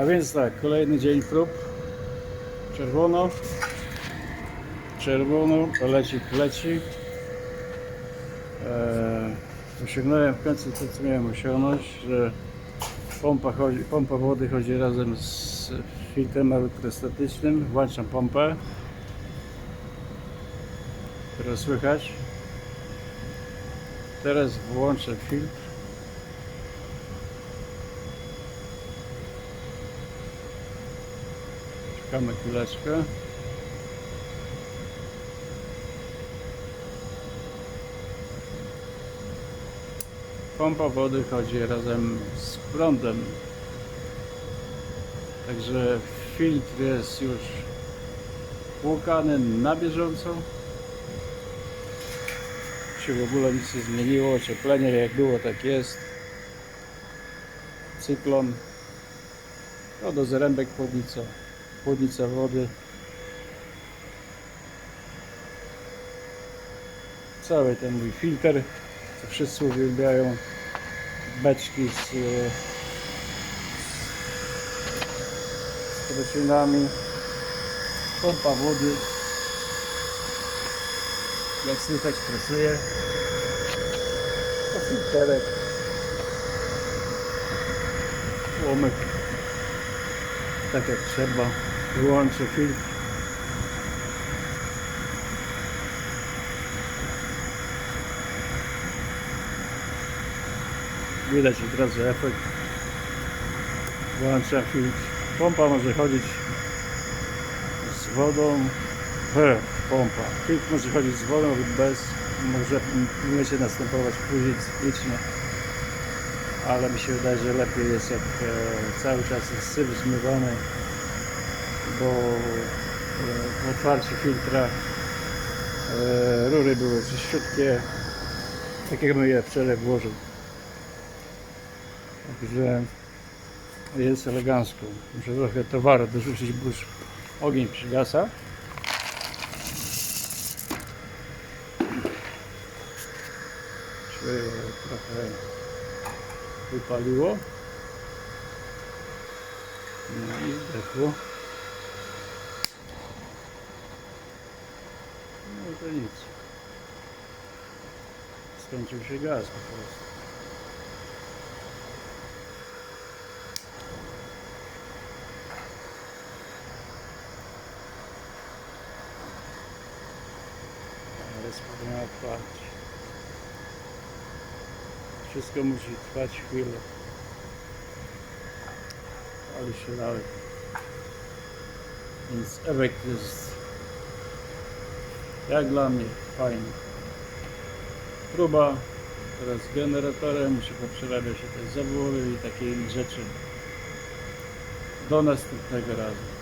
A więc tak, kolejny dzień prób. Czerwono. Czerwono, leci, leci. Eee, osiągnąłem w końcu to, co miałem osiągnąć, że pompa, chodzi, pompa wody chodzi razem z filtrem elektrostatycznym. Włączam pompę. Teraz słychać. Teraz włączę filtr. Czekamy chwileczkę. Pompa wody chodzi razem z prądem. Także filtr jest już płukany na bieżąco. Się w ogóle nic nie zmieniło. Ocieplenie jak było, tak jest. Cyklon. No do zrębek chłodnica. Chłodnica wody. Cały ten mój filtr, co wszyscy uwielbiają. Beczki z, e, z roślinami. Pompa wody. Jak słychać pracuje. To filterek. Łomek. Tak jak trzeba. Wyłączę filtr. Widać od razu efekt. Włączam filtr. Pompa może chodzić z wodą. He, pompa. Filtr może chodzić z wodą lub bez. Może będzie następować później cyklicznie. Ale mi się wydaje, że lepiej jest jak e, cały czas jest syf zmywany, bo e, w otwarciu filtra e, rury były czyściutkie, tak jakbym je wczoraj włożył. Także jest elegancko. Muszę trochę towaru dorzucić, bo już ogień przygasa. Się trochę wypaliło. No i zdechło. No i to nic. Skończył się gaz po prostu. Ale spróbujemy otwarć. Wszystko musi trwać chwilę. Ale się dalej. Więc efekt jest jak dla mnie fajny. Próba teraz generatorem, muszę poprzerabiać się te zawory i takie rzeczy. Do następnego razu.